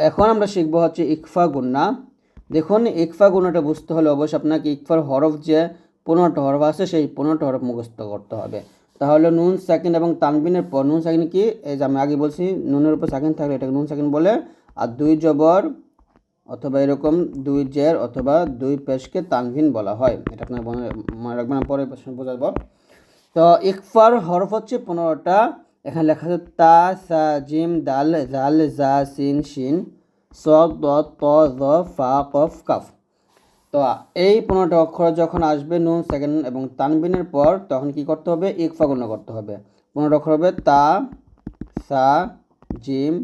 এখন আমরা শিখব হচ্ছে ইকফা গুন্না। দেখুন, ইকফা গুণাটা বুঝতে হলে অবশ্যই আপনাকে ইকফার হরফ যে পনেরোটা হরফ আছে, সেই পনেরোটা হরফ মুখস্থ করতে হবে। তাহলে নুন সাকিন এবং তানবিনের পর, নুন সাকিন কি? এই যে আমি আগে বলছি, নুনের উপর সাকিন থাকলে এটাকে নুন সাকিন বলে। আর দুই জবর অথবা এরকম দুই জের অথবা দুই পেশকে তানভিন বলা হয়। এটা আপনার মনে- রাখবেন পরে বোঝাবো। তো ইকফার হরফ হচ্ছে পনেরোটা। এখানে লেখা আছে, তা, সা, জিম, দাল, জাল, জা, সিন, শিন স দ, ত, জ, ফা, কফ, কাফ। তো এই পনেরোটা অক্ষর যখন আসবে নুন, সেকেন্ড এবং তানবিনের পর, তখন কি করতে হবে? ইকফা গণ্য করতে হবে। পনেরো অক্ষর হবে, তা, সা, জিম,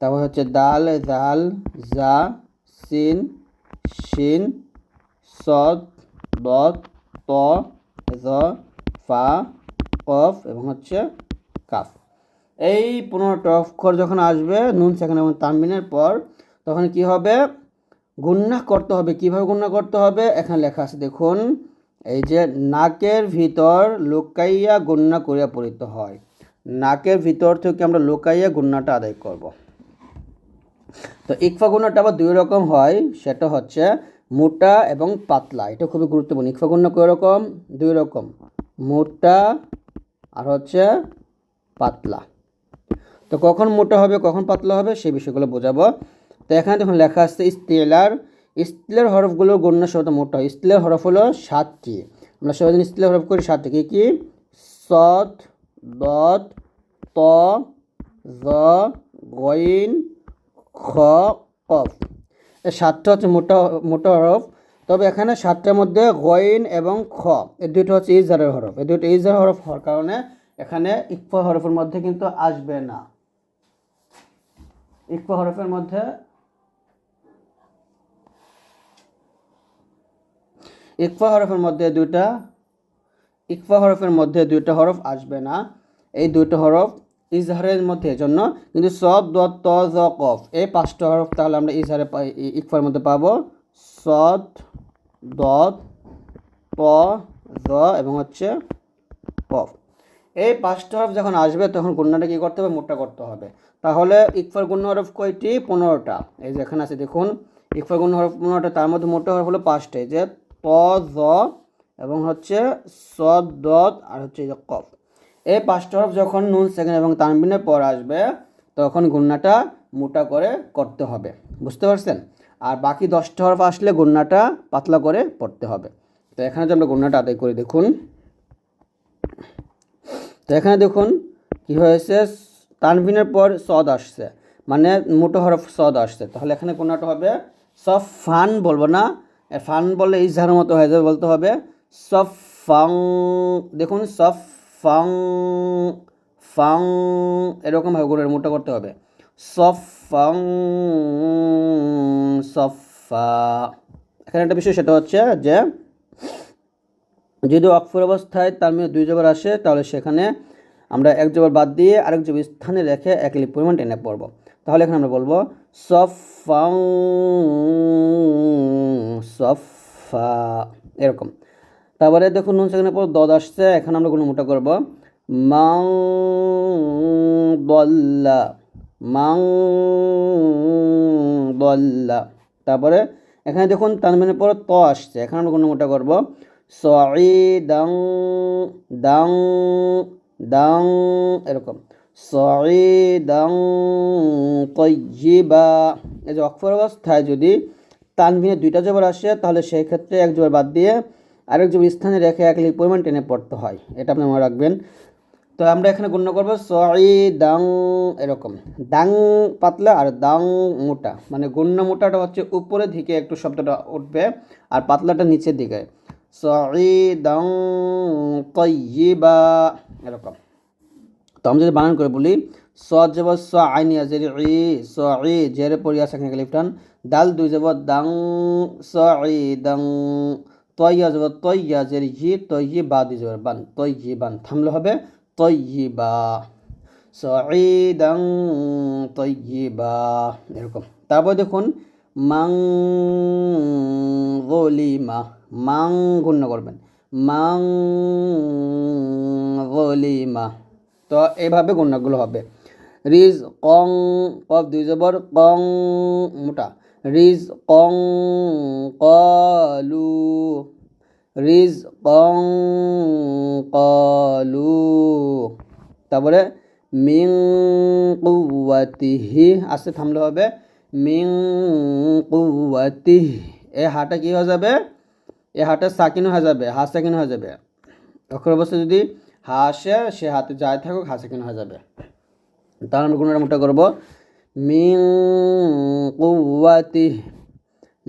তারপর হচ্ছে দাল, জাল, জা, সিন, শিন, সদ, দ, ত, জ, ফা, কফ এবং হচ্ছে কাফ এই পনেরোটা অক্ষর যখন আসবে, নুন, সেখানে এবং তানবিনের পর, তখন কি হবে? গুন্না করতে হবে। কীভাবে গুন্না করতে হবে? এখানে লেখা আছে, দেখুন, এই যে নাকের ভিতর লুকাইয়া গুন্না করিয়া পড়িত হয়। নাকের ভিতর থেকে আমরা লুকাইয়া গুন্নাটা আদায় করব। তো ইকফা গুণাটা আবার দুই রকম হয়। সেটা হচ্ছে মোটা এবং পাতলা। এটা খুবই গুরুত্বপূর্ণ। ইকফা গুণা কয় রকম? দুই রকম। মোটা আর হচ্ছে পাতলা। তো কখন মোটা হবে, কখন পাতলা হবে, সেই বিষয়গুলো বোঝাবো। তো এখানে দেখুন লেখা আছে স্টিলার, স্টিলের হরফগুলোর গণ্য সহত মোটা। হয় স্টিলের হরফ হলো সাতটি। আমরা সবাই স্টিলের হরফ করি সাতটি। কি কি? সৎ দত ত, জ, গইন, খ কফ এই সাতটা হচ্ছে মোটা মোটা হরফ। তবে এখানে সাতটার মধ্যে গইন এবং খ, এই দুটো হচ্ছে ইজারের হরফ। এই দুটো ইজার হরফ হওয়ার কারণে এখানে ইকফা হরফের মধ্যে কিন্তু আসবে না। ইকফা হরফের মধ্যে ইকফা হরফের মধ্যে দুইটা, ইকফা হরফের মধ্যে দুইটা হরফ আসবে না। এই দুইটা হরফ ইজহারের মধ্যে জন্য কিন্তু সদ দ ত, জ কফ এই পাঁচটা হরফ তাহলে আমরা ইজহারে ইকফার মধ্যে পাবো। সদ দ ত জ এবং হচ্ছে কফ। এই পাঁচটা হরফ যখন আসবে, তখন গুণনাটা কী করতে হবে? মোটা করতে হবে। তাহলে ইকফার গুণ হরফ কয়টি? পনেরোটা। এই যে এখানে আছে, দেখুন, ইকফার গুণ হরফ পনেরোটা, তার মধ্যে মোটা হরফ হলো পাঁচটা। যে ত জ এবং হচ্ছে সদ দত আর হচ্ছে এই যে কফ। এই পাঁচটা হরফ যখন নুন, সেকেন্ড এবং তানবিনের পর আসবে, তখন গুন্নাটা মোটা করে করতে হবে। বুঝতে পারছেন? আর বাকি দশটা হরফ আসলে গুন্নাটা পাতলা করে পড়তে হবে। তো এখানে যে আমরা গুন্নাটা আদায় করে, দেখুন। তো এখানে দেখুন কি হয়েছে? তানবিনের পর সদ আসছে। মানে মোটো হরফ সদ আসছে। তাহলে এখানে কোনটা হবে? সব ফান বলব না? ফান বললে ইজহারের মতো হয়ে যাবে বলতে হবে। সব ফাং দেখুন সব ফাং ফাং এরকমভাবে গুণের মোটা করতে হবে। সফ ফাং সফা এখানে একটা বিষয় সেটা হচ্ছে যে যদি অক্ষর অবস্থায় তার মধ্যে দুই জবর আসে, তাহলে সেখানে আমরা এক জবর বাদ দিয়ে আরেক জবর স্থানে রেখে এক লিপ পরিমাণ টেনে পড়ব। তাহলে এখানে আমরা বলব সফাং সফা এরকম। তারপরে দেখুন নুন সেখানে পর দদ আসছে, এখানে আমরা কোনো মোটা করব। মাং বল্লা মাং বল্লা তারপরে এখানে দেখুন তানমিনের পর ত আসছে, এখানে আমরা কোনো মোটা করব। সই দাং দাং, এরকম। সই দাং তৈবা এই যে অক্ষর অবস্থায় যদি তানভিনে দুইটা জবর আসে, তাহলে সেই ক্ষেত্রে এক জবর বাদ দিয়ে আরেক জবর স্থানে রেখে এক লিপ পরিমাণ টেনে পড়তে হয়। এটা আপনি মনে রাখবেন। তো আমরা এখানে গণ্য করব দাং এরকম। দাং পাতলা আর দাং মোটা। মানে গণ্য মোটাটা হচ্ছে উপরের দিকে একটু শব্দটা উঠবে আর পাতলাটা নিচের দিকে। সই দাং তৈবা এরকম। তো আমি যদি বানান করে বলি স যাব স আইনি আজের ই স ই জেরে পড়ি আছে এখানে লিফটান দাল দুই যাব দাং স ই দাং তৈয়া যাব তৈয়া জের ই তৈয়ি বা দুই যাব বান তৈয়ি বান। থামলে হবে তৈয়ি বা স ই দাং তৈয়ি বা এরকম। তারপর দেখুন মাং গলিমা। মাং গণ্য করবেন। মাং গলিমা। তো এইভাবে গণ্যগুলো হবে। রিজ কং কফ দুই জবর, কং মোটা। রিজ কং কলু। রিজ কং কলু। তারপরে মিং কুয়াতিহি আস্তে থামলে হবে। মিং কুয়াতিহ। এ হাটা কি হয়ে যাবে? এ হাটা সাকিন হয়ে যাবে হা সাকিন হয়ে যাবে। অক্ষর অবস্থা যদি হা আসে সে হাতে যাই থাকুক হা সাকিন হয়ে যাবে। তাহলে আমরা গুণটা মোটা করব। মিং কুয়াতিহ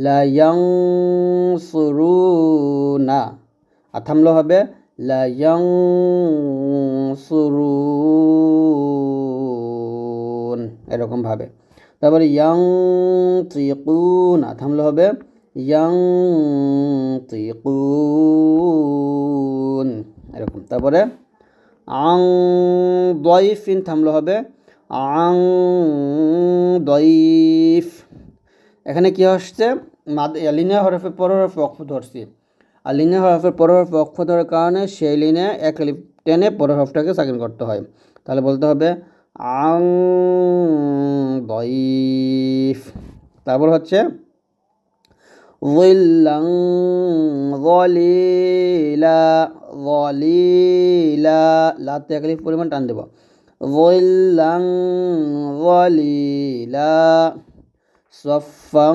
লা ইয়ানসুরুনা আর থামলে হবে লা ইয়ানসুরুন এরকম ভাবে। তারপরে ইয়াং ত্রিকুনা থামলে হবে ইয়াং এরকম। তারপরে আং দয়ফিন থামলো হবে। আং দয়ফ। এখানে কি আসছে? মাদ লিনে হরফের পর হরফে অক্ষ ধরছি। আর লিনে হরফের পর হরফে অক্ষ ধরার কারণে সেই লিনে এক টেনে পর হরফটাকে সাকিন করতে হয়। তাহলে বলতে হবে আং দইফ তারপর হচ্ছে ظلا ظليلا ظليلا লাতে একলিফ পরিমাণ টান দেব ظلا ظليلا صفا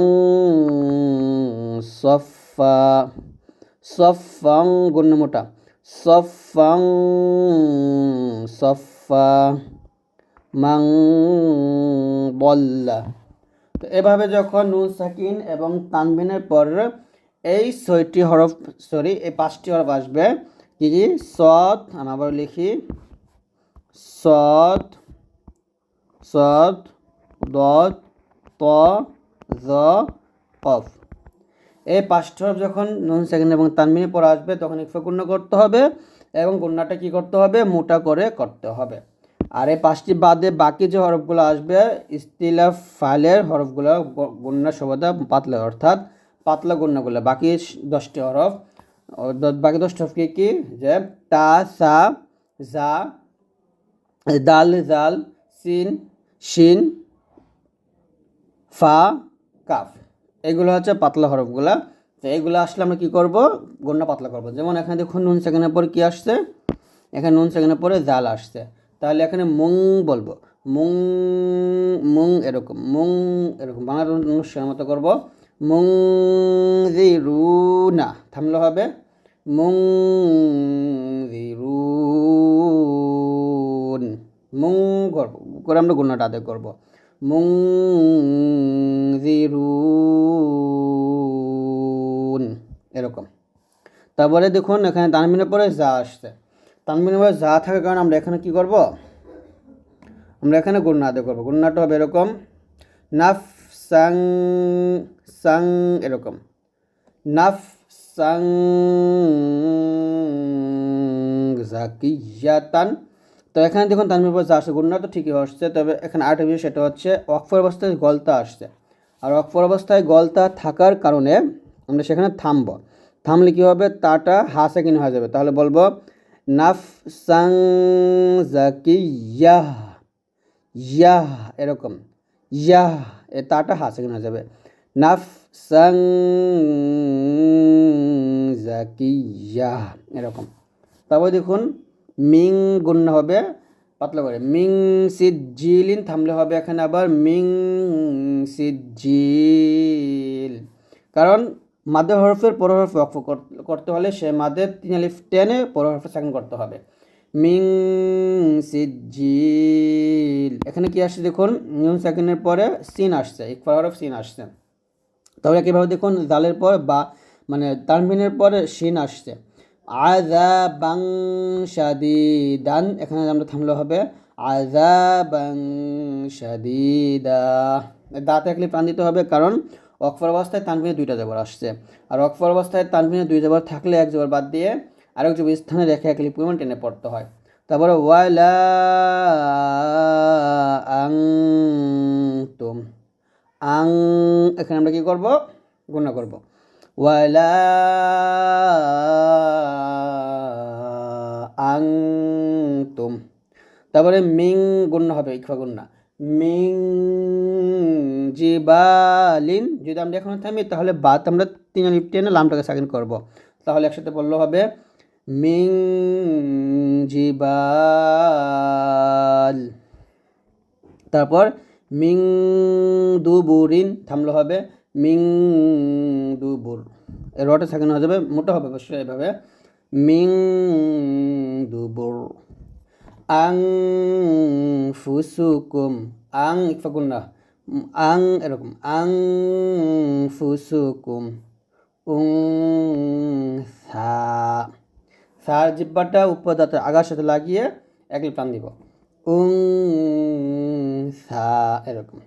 صفا صفا গুণ মোটা صفا صفا মাং বল্লা তো এভাবে যখন নুন, সাকিন এবং তানবিনের পর এই ছয়টি হরফ সরি এই পাঁচটি হরফ আসবে, কি কি? সৎ, আমি আবার লিখি, সৎ সৎ দত ত, জ কফ এই পাঁচটি হরফ যখন নুন সেকেন্ড এবং তানবিনের পর আসবে, তখন ইকফা করতে হবে এবং গুণ্যাটা কি করতে হবে? মোটা করে করতে হবে। আর এই পাঁচটি বাদে বাকি যে হরফগুলো আসবে ইস্তিলা ফাইলের হরফগুলো গুণ্যা সবাদা পাতলা, অর্থাৎ পাতলা গুণ্যাগুলো বাকি দশটি হরফ। বাকি দশটি হরফ কি কি? যে তা, সা, জা, দাল, জাল, সিন, শিন, ফা, কাফ। এগুলো হচ্ছে পাতলা হরফগুলা। তো এগুলো আসলে আমরা কী করব? গন্যা পাতলা করব। যেমন এখানে দেখুন নুন সেকেন্ডের পরে কী আসছে? এখানে নুন সেকেন্ডের পরে জাল আসছে। তাহলে এখানে মুং বলব। মুং মুং এরকম মুং এরকম, বাংলা অনুষ্ঠানের মতো করব। মুং না, থামলে হবে। মুং রু মুং করব, করে আমরা গুণাটা আদায় করব। মুং এরকম। তারপরে দেখুন, এখানে তানমিনের পরে যা আসছে। পরে যা থাকার কারণে আমরা এখানে কি করব? আমরা এখানে গুণনা আদায় করব। গুণনাটা হবে এরকম, নাফ সাং সাং এরকম। নাফ সাং জাকিয়াতান। তো এখানে দেখুন পর যা আসছে গুণনা তো ঠিকই আসছে, তবে এখানে আরেকটা বিষয়, সেটা হচ্ছে অক্ষর অবস্থায় গলতা আসছে। আর অক্ষর অবস্থায় গলতা থাকার কারণে আমরা সেখানে থামব। থামলে কী হবে? তাটা হা সেকেন্ড হয়ে যাবে। তাহলে বলব নাফ সাং জাকি ইয়াহ এরকম, ইয়াহ, এ তাটা হা সেকেন্ড হয়ে যাবে। নাফ সাং জাকি ইয়াহ এরকম। তারপর দেখুন, মিং গুণ হবে, পাতলা করে, মিং সিদ জিলিন থামলে হবে এখানে আবার, মিং সিদ জিল। কারণ মাদের হরফের পর হরফে অক্ষ করতে হলে সে মাদের তিন আলিফ টেনে পর হরফে সেকেন্ড করতে হবে। মিং সিজিল এখানে কি আসছে দেখুন? নিয়ম সেকেন্ডের পরে সিন আসছে ইকফার হরফ সিন আসছে। তাহলে কীভাবে দেখুন, জালের পর বা মানে তানবিনের পরে সিন আসছে। আজাবাং শাদিদান, এখানে আমরা থামলে হবে। আজাবাং শাদিদা। দাঁত একলি প্রাণ দিতে হবে, কারণ অক্ষর অবস্থায় তানবিনে দুইটা জবর আসছে। আর অক্ষর অবস্থায় তানবিনে দুই জবর থাকলে এক জবর বাদ দিয়ে আরেক জবর স্থানে রেখে একলি পরিমাণ টেনে পড়তে হয়। তারপরে ওয়ালা আং তুম আং, এখানে আমরা কী করব? গুণা করব। ওয়ালা আং তুম তারপরে মিং গুণ্য হবে, ইকফা গুণ্না মিং জিবালিন। যদি আমরা এখন থামি, তাহলে বাত আমরা তিন আলিপ টেনে লামটাকে সাকিন করব। তাহলে একসাথে বললে হবে, মিং জিবাল। তারপর মিং দুবুরিন থামলো হবে, মিং দুবুর। রটে সাকানো হয়ে যাবে, মোটা হবে অবশ্যই এভাবে, মিং দুবুর। আং ফুসুকুম আং ইকফাকুন না আং এরকম আং ফুসুকুম উং সা সার জিব্বাটা উপদাতে আগার সাথে লাগিয়ে এক টান দিব উং সা এরকম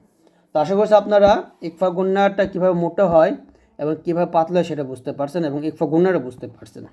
তো আশা করছি আপনারা ইকফা গুন্নাটা কীভাবে মোটা হয় এবং কীভাবে পাতলা সেটা বুঝতে পারছেন এবং ইকফা গুন্নাটা বুঝতে পারছেন।